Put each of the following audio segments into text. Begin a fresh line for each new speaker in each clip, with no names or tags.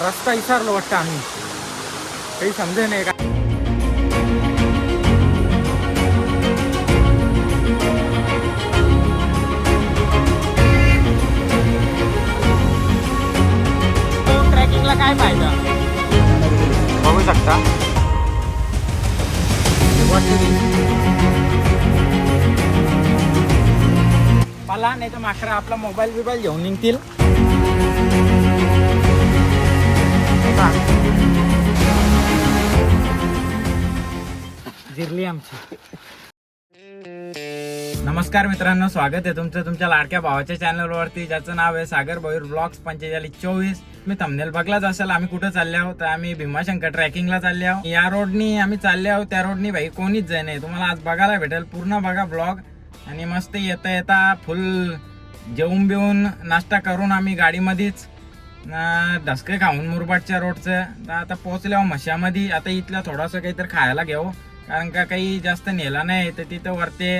रस्ता विचारलो वाटतं आम्ही. काही समजे नाही का? ट्रॅकिंगला काय फायदा? बघू शकता. मला नाही तर माकडा आपला मोबाईल बिबाईल घेऊन निघतील. जिरली आमची. नमस्कार मित्रांनो स्वागत आहे तुमचं तुमच्या लाडक्या भावाच्या चॅनलवरती ज्याचं नाव आहे सागर भैर ब्लॉग्स पंचेचाळीस चोवीस. मी थंबनेल बघलाच असेल आम्ही कुठं चालले आहोत? तर आम्ही भीमाशंकर ट्रॅकिंगला चालले आहोत. या रोडनी आम्ही चालले आहोत त्या रोडनी भाई कोणीच जाय नाही. तुम्हाला आज बघायला भेटेल पूर्ण बघा ब्लॉग आणि मस्त येता येता फुल जेवून बिवून नाश्ता करून आम्ही गाडीमध्येच अं, धसके खाऊन मुरबाडच्या रोडचं तर आता पोचल्यावर मशामध्ये. आता इथलं थोडासा काहीतरी खायला घेऊ. कारण का काही जास्त नेला नाही तर तिथं वरते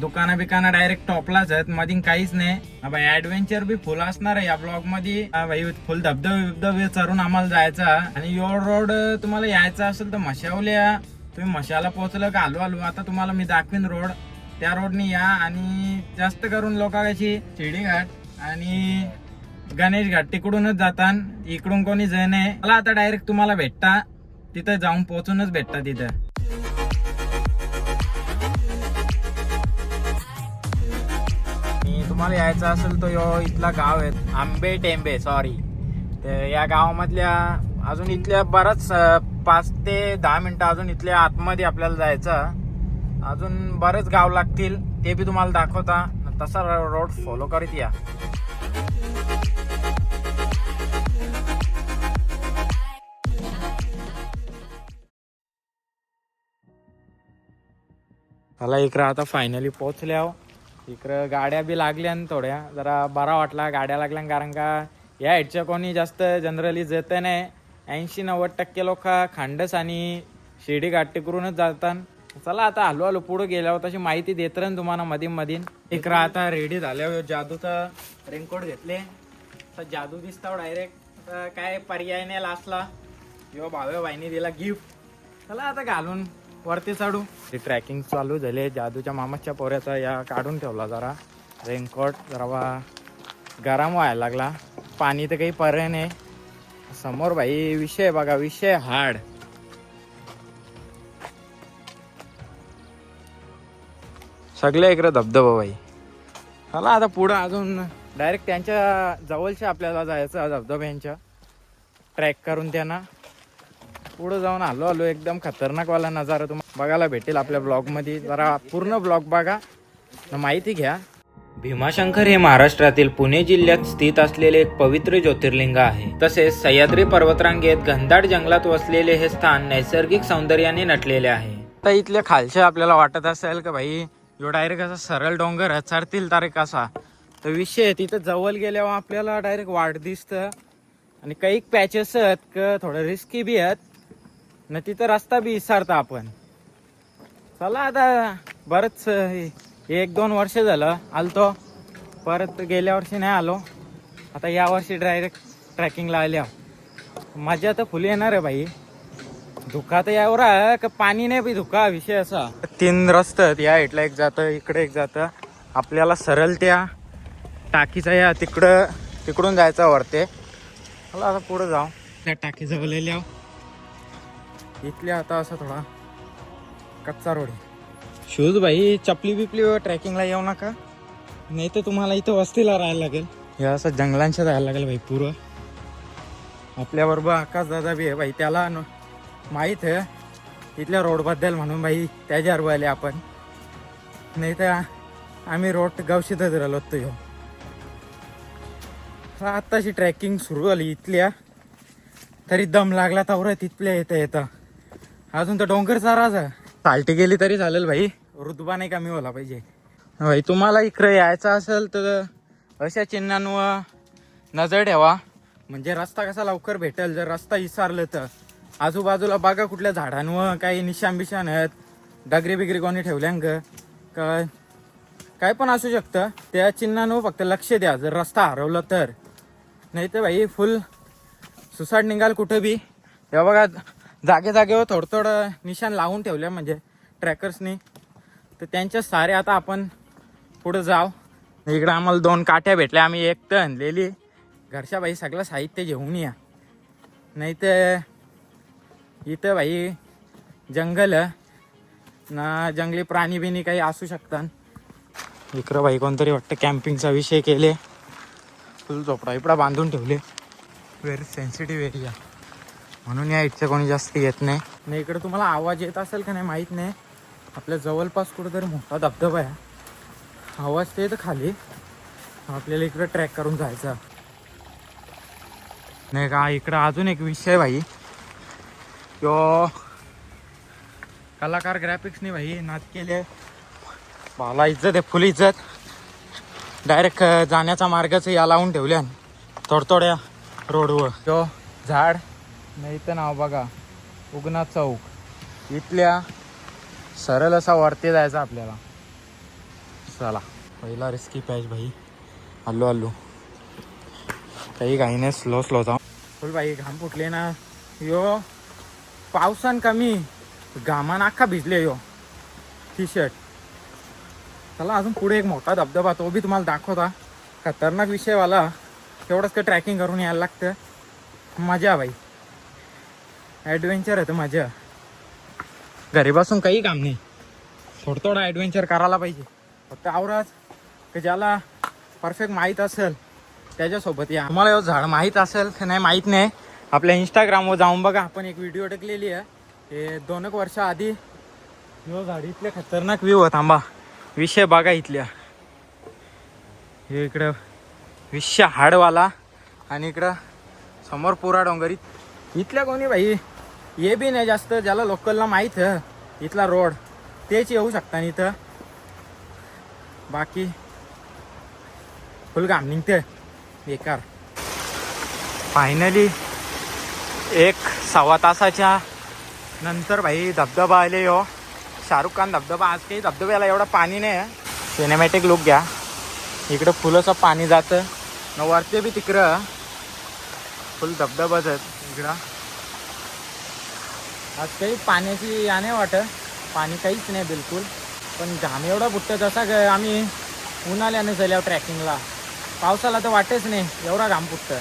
दुकानं बिकानं डायरेक्ट टॉपलाच आहेत. मधी काहीच नाही. भाई ऍडव्हेंचर बी फुल असणार आहे. या ब्लॉगमध्ये भाई फुल धबधबे चरून आम्हाला जायचा. आणि यो रोड तुम्हाला यायचा असेल तर मशावल्या. तुम्ही मशाला पोहोचलं का आलो आलो? आता तुम्हाला मी दाखवीन रोड त्या रोडनी या आणि जास्त करून लोकांची कशी शिडीघाट आणि गणेश घाट तिकडूनच जातात इकडून कोणी जण नाही. मला आता डायरेक्ट तुम्हाला भेटता. तिथं जाऊन पोहोचूनच भेटता तिथं. तुम्हाला यायचं असेल तर यो इथला गाव आहे. आंबे टेंबे सॉरी तर या गावामधल्या अजून इथल्या बराच पाच ते दहा मिनटं अजून इथल्या आतमध्ये आपल्याला जायचं. अजून बरेच गाव लागतील ते बी तुम्हाला दाखवता. तसा रोड फॉलो करीत या. मला इकडं आता फायनली पोहोचल्या इकडं गाड्या बी लागल्या थोड्या. जरा बरा वाटला गाड्या लागल्या कारण का या हेडच्या कोणी जास्त जनरली जात नाही. ऐंशी नव्वद टक्के लोक खांडस आणि शिर्डी घाट करूनच जातात. चला आता हलू हलू पुढे गेल्यावर तशी माहिती देत राहीन तुम्हाला मधीन मधीन. इकडं आता रेडी झाल्यावर जादूचा रेनकोट घेतले. तर जादू दिसता हो डायरेक्ट काय पर्याय नाही लास्टला किंवा भावे बाईने दिला गिफ्ट चला आता घालून. वरती चढू. ट्रॅकिंग चालू झाले. जादूच्या मामाच्या पोऱ्याचा या काढून ठेवला जरा. रेनकोट जरा गरम व्हायला लागला. पाणी तर काही पर्याय नाही. समोर भाई विषय बघा विषय हार्ड सगळे इकडे धबधबा बाई. चला आता पुढं अजून डायरेक्ट त्यांच्या जवळच्या आपल्याला जायचं धबधब्यांच्या. ट्रॅक करून त्यांना. पुढं जाऊन आलो आलो. एकदम खतरनाकवाला नजारा तुम्हाला बघायला भेटेल आपल्या ब्लॉगमध्ये. जरा पूर्ण ब्लॉग बघा. माहिती घ्या. भीमाशंकर हे महाराष्ट्रातील पुणे जिल्ह्यात स्थित असलेले एक पवित्र ज्योतिर्लिंग आहे. तसेच सह्याद्री पर्वतरांगेत घनदाट जंगलात वसलेले हे स्थान नैसर्गिक सौंदर्याने नटलेले आहे. आता इथल्या खालचे आपल्याला वाटत असेल का भाई यो डायरेक्ट असा सरळ डोंगर चढतील तारीख असा. तर विषय तिथं जवळ गेल्यावर आपल्याला डायरेक्ट वाट दिसतं. आणि काही पॅचेस आहेत का थोडं रिस्की बी आहेत. न तिथं रस्ता बी विसरता आपण. चला आता बरंच एक दोन वर्ष झालं आलतो. परत गेल्या वर्षी नाही आलो. आता या वर्षी डायरेक्ट ट्रॅकिंगला आल्या मजा तर फुल येणार आहे भाई. धुका तर एवढा आहे का पाणी नाही बी धुका विषय असा. तीन रस्ते आहेत. या इथला एक जातं इकडे एक जातं. आपल्याला सरळ त्या टाकीचा या तिकडं तिकडून जायचं वरते. मला आता पुढं जाऊ. त्या टाकीजवळ लिहिल्या इथल्या आता असा थोडा कच्चा रोड शूज भाई चपली बिपली ट्रॅकिंगला येऊ नका. नाही तर तुम्हाला इथं वस्तीला राहायला लागेल. हे असं जंगलांच्या जायला लागेल भाई पुरं. आपल्याबरोबर आकाश दादा बी आहे भाई त्याला माहीत आहे. इथल्या रोडबद्दल म्हणून भाई त्याच्यावर आले आपण. नाही तर आम्ही रोड गावशीतच राहिलो होतो ह्यो आत्ताशी ट्रॅकिंग सुरू झाली इथल्या. तरी दम लागला तवरा तिथल्या येता येता. अजून तर डोंगर चाराच चालटी गेली तरी चालेल भाई. रुतबा नाही कमी होला पाहिजे? भाई तुम्हाला इकडे यायचं असेल तर अशा चिन्हांवर नजर ठेवा. म्हणजे रस्ता कसा लवकर भेटेल? जर रस्ता विसरलं तर. आजूबाजूला बघा कुठल्या झाडांवर काही निशाण बिशान आहेत. डगरी बिगरी कोणी ठेवल्यांक काय? काय पण असू शकतं. त्या चिन्हांवर फक्त लक्ष द्या. जर रस्ता हरवला तर. नाही तर भाई फुल सुसाट निघाल कुठं बी. हे बघा जागे जागेवर थोडं थोडं निशाण लावून ठेवलं म्हणजे ट्रॅकर्सनी तर त्यांच्या सारे आता आपण पुढं जाव इकडं आम्हाला दोन काठ्या भेटल्या. आम्ही एक तर आणलेली. घरच्या बाई सगळं साहित्य घेऊन या. नाही तर इथं बाई जंगल ना जंगली प्राणी बिनी काही असू शकतात. इकडं बाई कोणतरी वाटतं कॅम्पिंगचा विषय केले. फुल झोपडा इपडा बांधून ठेवले. व्हेरी सेन्सिटिव्ह एरिया म्हणून या इथचं कोणी जास्त येत नाही. आणि इकडे तुम्हाला आवाज येत असेल का नाही माहीत नाही. आपल्या जवळपास कुठेतरी मोठा धबधबा आहे. आवाज ते तर खाली. आपल्याला इकडं ट्रॅक करून जायचा. नाही का इकडं अजून एक विषय भाई. यो. कलाकार ग्राफिक्सने भाई नाद केले. भाला इज्जत आहे फुल इज्जत. डायरेक्ट जाण्याचा मार्गच या लावून ठेवल्या थोडथोड्या रोडवर. तो झाड. नाही तर नाव बघा. उगना चौक. इथल्या सरळ असा वरती जायचा आपल्याला. चला पहिला रिस्की पॅच भाई. हल्लो हल्लो काही काही नाही स्लो स्लो जाऊ. फुल बाई घाम फुटले ना. यो पावसान कमी. घामान अख्खा भिजले यो. टी शर्ट चला अजून पुढे एक मोठा धबधबा तो बी तुम्हाला दाखवता. खतरनाक विषयवाला. तेवढंच का ट्रॅकिंग करून यायला लागतं. मजा बाई ॲडव्हेंचर आहे तर माझ्या. घरी बसून काही काम नाही. थोडं थोडं ॲडव्हेंचर करायला पाहिजे. फक्त आवराज की ज्याला परफेक्ट माहीत असेल त्याच्यासोबत या. तुम्हाला हे झाड माहीत असेल की नाही माहीत नाही आपल्या इंस्टाग्रामवर जाऊन बघा. आपण एक व्हिडिओ टाकलेली आहे. हे दोन एक वर्षाआधी यो झाड इथले खतरनाक व्ह्यू आहे थांबा. विषय बघा इथल्या. हे इकडं विषय हाडवाला आणि इकडं समोर पुरा डोंगर. इथल्या कोणी भाई ये बी नाही जास्त ज्याला लोकलला माहीत इथला रोड तेच येऊ शकता इथं. बाकी फुल घाम निघते बेकार. फायनली एक सव्वा तासाच्या नंतर भाई धबधबा आले हो. शाहरुख खान धबधबा आज काही धबधब्याला एवढं पाणी नाही आहे. सिनेमॅटिक लुक घ्या. इकडं फुलंचं पाणी जातं. न वरते बी तिकडं. फुल धबधबाच आहेत. इकडं. आज काही पाण्याची या नाही वाटत. पाणी काहीच नाही बिलकुल. पण घाम एवढा फुटतो जसा ग आम्ही उन्हाळ्याने झाल्यावर ट्रॅकिंगला. पावसाला तर वाटेच नाही एवढा घाम फुटतं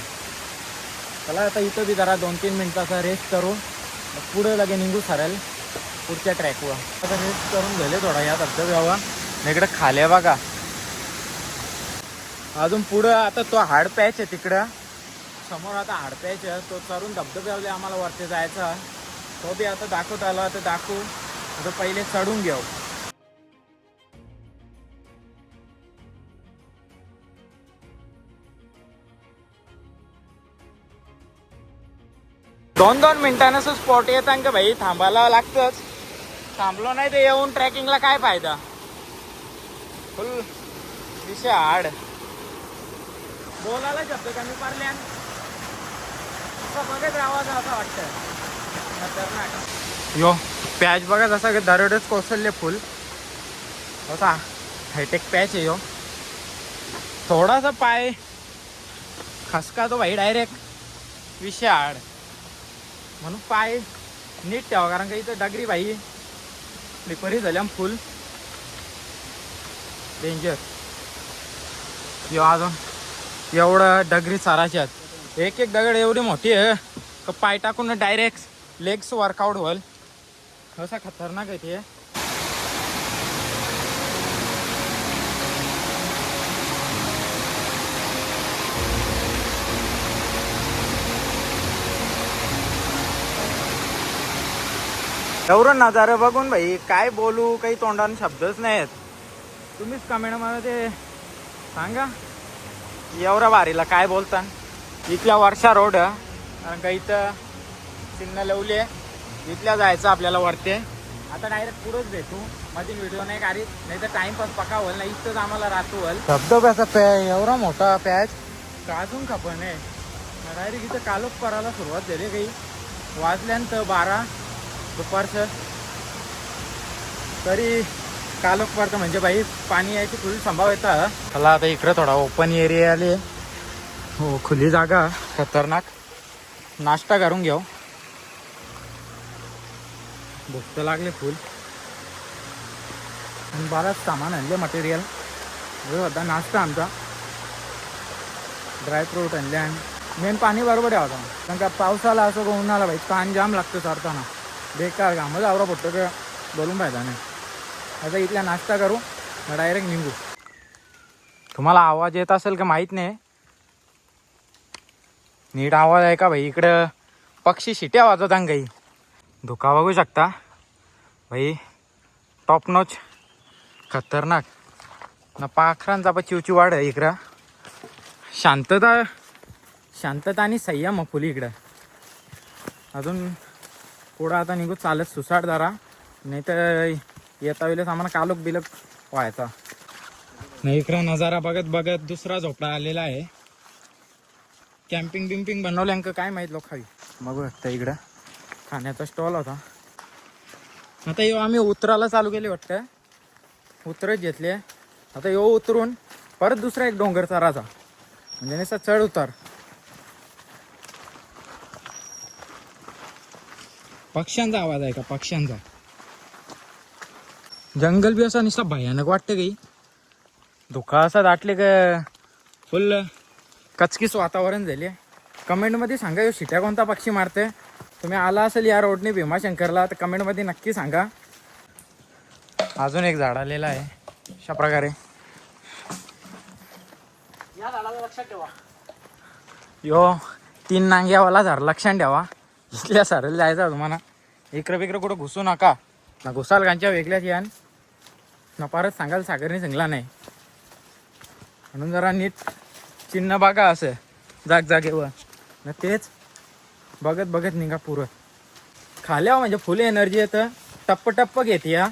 चला आता इथं बी जरा दोन तीन मिनटाचा रेस्ट करू. मग पुढे लगे निघू सरेल पुढच्या ट्रॅकवर आता रेस्ट करून गेले थोडा या धबधब्यावर आणि इकडे खाल्या बघा. अजून पुढं आता तो हाड पॅच आहे तिकडं. समोर आता हाड पॅच आहे. तो चरून धबधब्यावले आम्हाला वरती जायचं तो बी आता दाखवत आला तर दाखवू. आता पहिले चढून घेऊ. दोन दोन मिनिटानं स्पॉट येतात का भाई थांबायला लागतंच. थांबलो नाही ते येऊन ट्रॅकिंगला काय फायदा? फुल विषय आड बोलायला शब्द कमी असं बघत राहावा असं वाटतं यो पॅच बघा जसा दरडच कोसळले फुल. होता हायटेक पॅच आहे यो. थोडासा पाय खसका तो भाई डायरेक्ट विषय म्हणून पाय नीट ठेवा कारण का इथं डगरी बाई रिपरी झाल्या फुल. डेंजर यो अजून एवढं डगरी साराच्या एक एक दगड एवढी मोठी आहे का पाय टाकून डायरेक्ट लेग्स वर्कआउट होईल असा खतरनाक आहे ते. एवढं नजारा बघून भाई काय बोलू काही तोंडाने शब्दच नाही आहेत तुम्हीच कमेंट मला ते सांगा. एवढ्या बारीला काय बोलता इथल्या वर्षा रोड. कारण का इथं सिग्नल लावली आहे. इथल्या जायचं आपल्याला वरते आता डायरेक्ट पुढंच भेटू. मध्ये व्हिडिओ नाही काढीत. नाही तर टाइमपास पका होईल ना. इथंच आम्हाला राहतो होईल. धबधब्याचा पॅ एवढा मोठा पॅच काजून खपन आहे डायरेक्ट इथं कालोख करायला सुरुवात झाली काही. वाजल्यानंतर बारा दुपारचं. तरी कालोख पडतं म्हणजे बाई पाणी यायची फुल संभाव्यता. चला आता इकडं थोडा ओपन एरिया आले हो खुली जागा. खतरनाक. नाश्ता करून घेऊ. भुक्त लागले फुल. आणि बराच सामान आणले मटेरियल हे होता नाश्ता आमचा. ड्रायफ्रूट आणले आणि मेन पाणी बरोबर आहे होता कारण का पावसाला असं का उन्हाला भाई ताण जाम लागतं चढताना बेकार घामच आवरा पडतो का बोलून पाहिजा नाही आता इथला नाश्ता करू. डायरेक्ट निघू. तुम्हाला आवाज येत असेल का माहीत नाही? नीट आवाज आहे का भाई इकडं पक्षी शिट्या वाजवतात काही. धुका बघू शकता. भाई टॉप नॉच खतरनाक. ना पाखरांचा पण चिवची वाढ आहे इकडं. शांतता शांतता आणि संयम फुली इकडं. अजून पुढं आता निघू चालत सुसाट जरा. नाही तर येता वेळेस आम्हाला कालोक बिलक व्हायचा. नाही इकडं नजारा बघत बघत दुसरा झोपडा आलेला आहे. कॅम्पिंग बिम्पिंग बनवल्यांक काय माहीत लोक खावी. बघू शकता इकडं. खाण्याचा स्टॉल होता. आता यो आम्ही उतराला चालू केले वाटतं. उतरत घेतले. आता यो उतरून परत दुसरा एक डोंगर चराचा म्हणजे नसा चढ उतार. पक्ष्यांचा आवाज आहे का? पक्ष्यांचा. जंगल बी असा नुसता भयानक वाटतं काही धुका असा दाटले का? फुल कचकीच वातावरण झाले. कमेंटमध्ये सांगा यो शिट्या कोणता पक्षी मारते तुम्ही आला असेल या रोडने भीमाशंकरला तर कमेंटमध्ये नक्की सांगा. अजून एक झाड आलेलं आहे. अशा प्रकारे. यो तीन नांग्यावाला झाड. लक्षात ठेवा. इथल्या सरळ जायचं तुम्हाला. इकडं बिकडं कुठं घुसू नका. ना घुसाल गांच्या वेगळ्याच यान. ना परत सांगाल सागरने सांगला नाही. म्हणून जरा नीट चिन्ह बघा असं. जाग जागेवर ना तेच. बघत बघत निघा पुरं. खाल्यावर म्हणजे फुल एनर्जी येतं टप्प टप्प घेते या.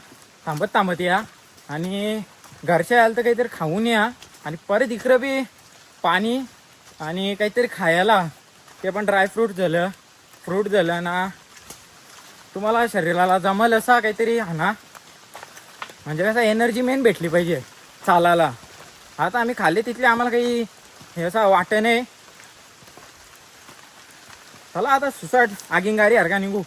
थांबत थांबत या. आणि घरच्या आलं तर काहीतरी खाऊन या. आणि परत इकडं बी पाणी आणि काहीतरी खायला. ते पण ड्रायफ्रूट झालं. फ्रूट झालं ना. तुम्हाला शरीराला जमल असा काहीतरी हाना म्हणजे कसं एनर्जी मेन भेटली पाहिजे. चालायला. आता आम्ही खाल्ले तिथले आम्हाला काही हे असं वाटत नाही. चला आता सुसाट आगिंगारी हरका निघू.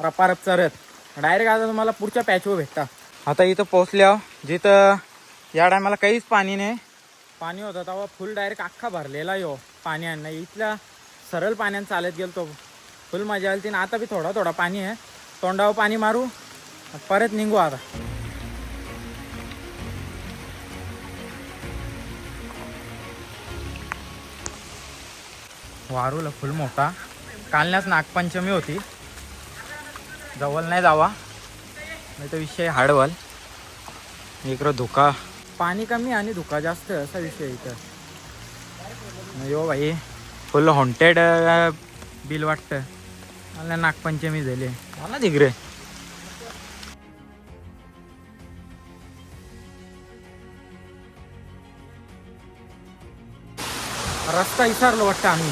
रपारप चरत. डायरेक्ट आता तुम्हाला पुढच्या पॅचवर भेटता. आता इथं पोचल्या जिथं या टायमाला काहीच पाणी नाही. पाणी होतं तेव्हा फुल डायरेक्ट अख्खा भरलेला यो. पाण्यानं इथल्या सरळ पाण्यानं चालत गेलो तो. फुल मजा आली ती आता बी थोडा थोडा पाणी आहे. तोंडावर पाणी मारू. परत निघू आता. वारूला फुल मोठा. कालनाच नागपंचमी होती. जवळ नाही जावा. नाही तर विषय हाडवल. इकडं धुका. पाणी कमी आणि धुका जास्त असा विषय इथं. यो भाई फुल हॉन्टेड बिल वाटतं. मला नागपंचमी झाली. मला तिकडे. रस्ता विचारलो वाटतं आम्ही.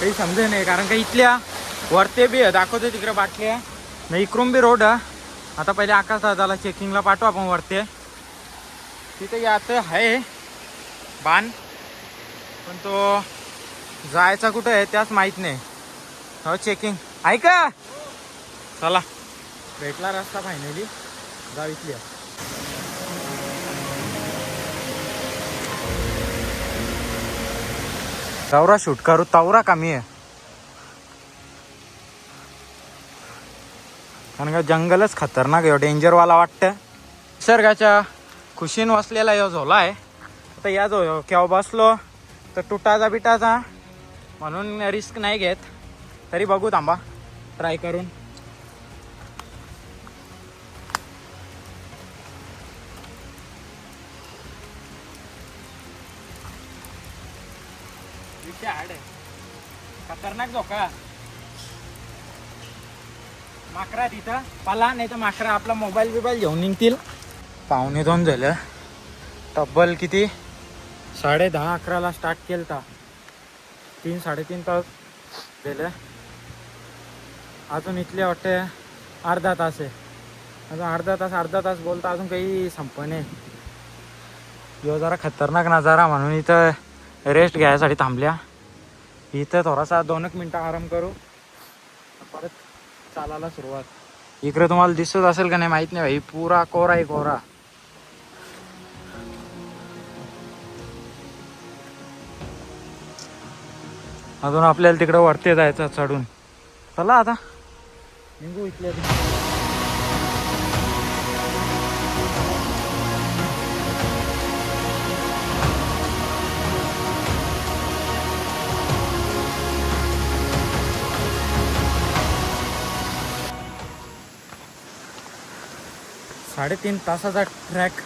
काही समजे नाही कारण का इथल्या वरते बी दाखवतो दाखवते तिकडे बाटल्या नाही इकडून बी रोड आहे. आता पहिले आकाश दादाला चेकिंगला पाठवू आपण वरते. तिथे यात आहे बाण पण तो जायचा कुठं आहे त्याच माहीत नाही. हो चेकिंग ऐका! चला. भेटला रस्ता फायनली जाऊ इथली. तवरा शूट करू तवरा कमी आहे. कारण का जंगलच खतरनाक आहे डेंजरवाला वाटतं निसर्गाच्या खुशीन वसलेला यो झोला आहे. आता या जो केव्हा बसलो तर तुटाचा बिटाचा. म्हणून रिस्क नाही घेत. तरी बघू थांबा. ट्राय करून. खतरनाक धोका. माकरा तिथं. पाला नाही तर माकरा आपला मोबाईल बिबाईल घेऊन निघतील. पावणे दोन झालं. तब्बल किती? साडे दहा अकराला स्टार्ट केलं ता तीन साडेतीन तास झालं. अजून इथले वाटते अर्धा तास आहे. अजून अर्धा तास अर्धा तास बोलता अजून काही संप नाही. यो जरा खतरनाक नजारा म्हणून इथं रेस्ट घ्यायसाठी थांबल्या. इथं थोडासा दोन एक मिनटं आराम करू. परत चालायला सुरुवात. इकडे तुम्हाला दिसत असेल का नाही माहीत नाही भाई. पुरा कोरा आहे कोरा. अजून आपल्याला तिकडे वरती जायचं चढून. चला आता. निघू इथल्या साडेतीन तासाचा ट्रॅक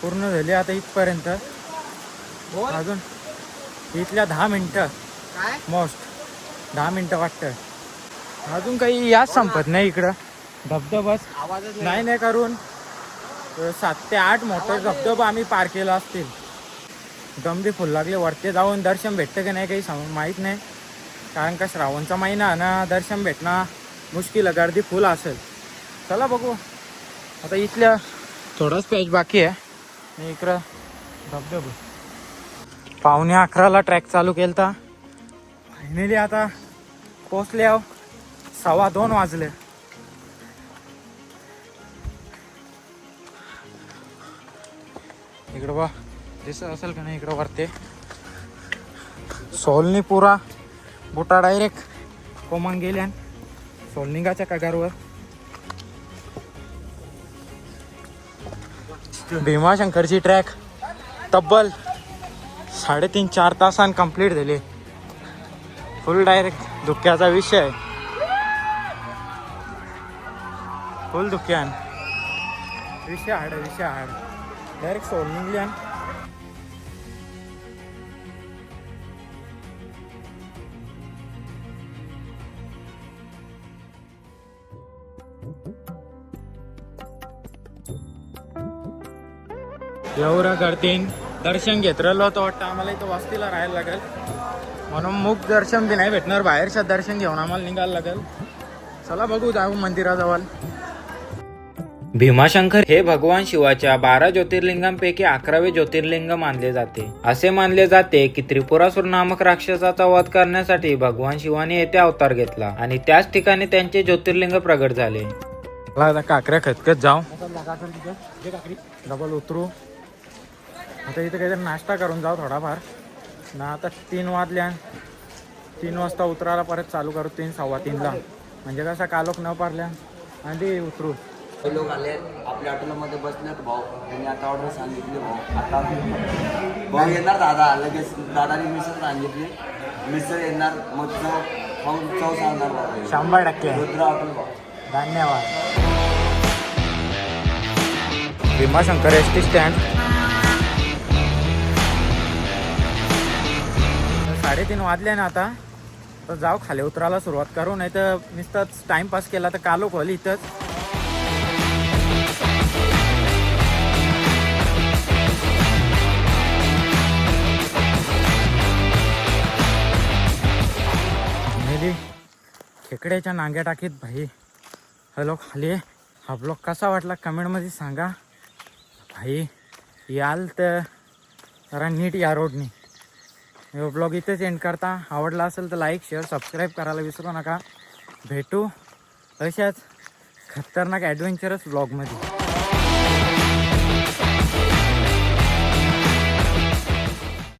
पूर्ण झाले आता इथपर्यंत. अजून इथल्या दहा मिनटं. मोस्ट दहा मिनटं वाटतं अजून काही याच संपत नाही इकडं. धबधबाच नाही. नाही करून. सात ते आठ मोठे धबधबा आम्ही पार केला असतील. बी फुल लागले. वरती जाऊन दर्शन भेटतं की नाही काही सांग माहीत नाही. कारण का श्रावणचा महिना ना दर्शन भेटणं मुश्किल गर्दी फुल असेल. चला बघू. आता इथल्या थोडाच पॅच बाकी आहे. आणि इकडं धबधब पावणे अकराला ट्रॅक चालू केलता. फायनली आता पोचले आहो. सव्वा दोन वाजले. इकडं बा दिसत असेल का नाही इकडं वरते? सोलनी पुरा बुटा डायरेक्ट कोमान गेल्यान सोलनिंगाच्या कगारवर. भीमाशंकरची ट्रॅक तब्बल साडेतीन चार तासान कंप्लीट झाली. फुल डायरेक्ट धुक्याचा विषय. फुल धुक्यान. विषय हाड विषय हाड. डायरेक्ट सोल एवढं करतीन. दर्शन घेत राहिलो होतो वाटतं आम्हाला इथं वस्तीला राहायला लागेल. म्हणून मुख दर्शन बी नाही भेटणार बाहेरच्या दर्शन घेऊन आम्हाला निघायला लागेल. चला बघू जाऊ मंदिराजवळ. भीमाशंकर हे भगवान शिवाच्या बारा ज्योतिर्लिंगांपैकी अकरावे ज्योतिर्लिंग मानले जाते. असे मानले जाते की त्रिपुरासूर नामक राक्षसाचा वध करण्यासाठी भगवान शिवाने येथे अवतार घेतला आणि त्याच ठिकाणी त्यांचे ज्योतिर्लिंग प्रगट झाले. काकऱ्या खतखत जाऊ. डबल उतरू. आता इथं काहीतरी नाश्ता करून जाऊ थोडाफार. ना आता तीन वाजल्या तीन वाजता उतरायला परत चालू करू तीन सव्वा तीनला. म्हणजे कसं कालोख न पारल्या आणि उतरू.
हे लोक आले आपल्या हॉटेलमध्ये बसल्यात भाऊ. त्यांनी आता ऑर्डर सांगितली भाऊ. आता भाऊ येणार दादा लगेच. दादाने मिसळ सांगितली. मिसळ येणार मग चव खाऊन चव सांगणार भाऊ.
शंभर टक्के.
रुद्र हॉटेल भाऊ.
धन्यवाद. भीमाशंकर एस टी स्टँड साडेतीन वाजले ना आता. तर जाऊ खाली उतरायला सुरुवात करू नाही तर नुसतंच टाइमपास केला तर कालो खोल इथंच. खेकड्याच्या नांग्या टाकीत भाई. हॅलो खाली. हा ब्लॉग कसा वाटला कमेंटमध्ये सांगा. भाई याल तर जरा नीट या रोडनी हे ब्लॉग इथेच एंड करता. आवडला असेल तर लाईक शेअर सबस्क्राईब करायला विसरू नका. भेटू अशाच खतरनाक ॲडव्हेंचरस ब्लॉगमध्ये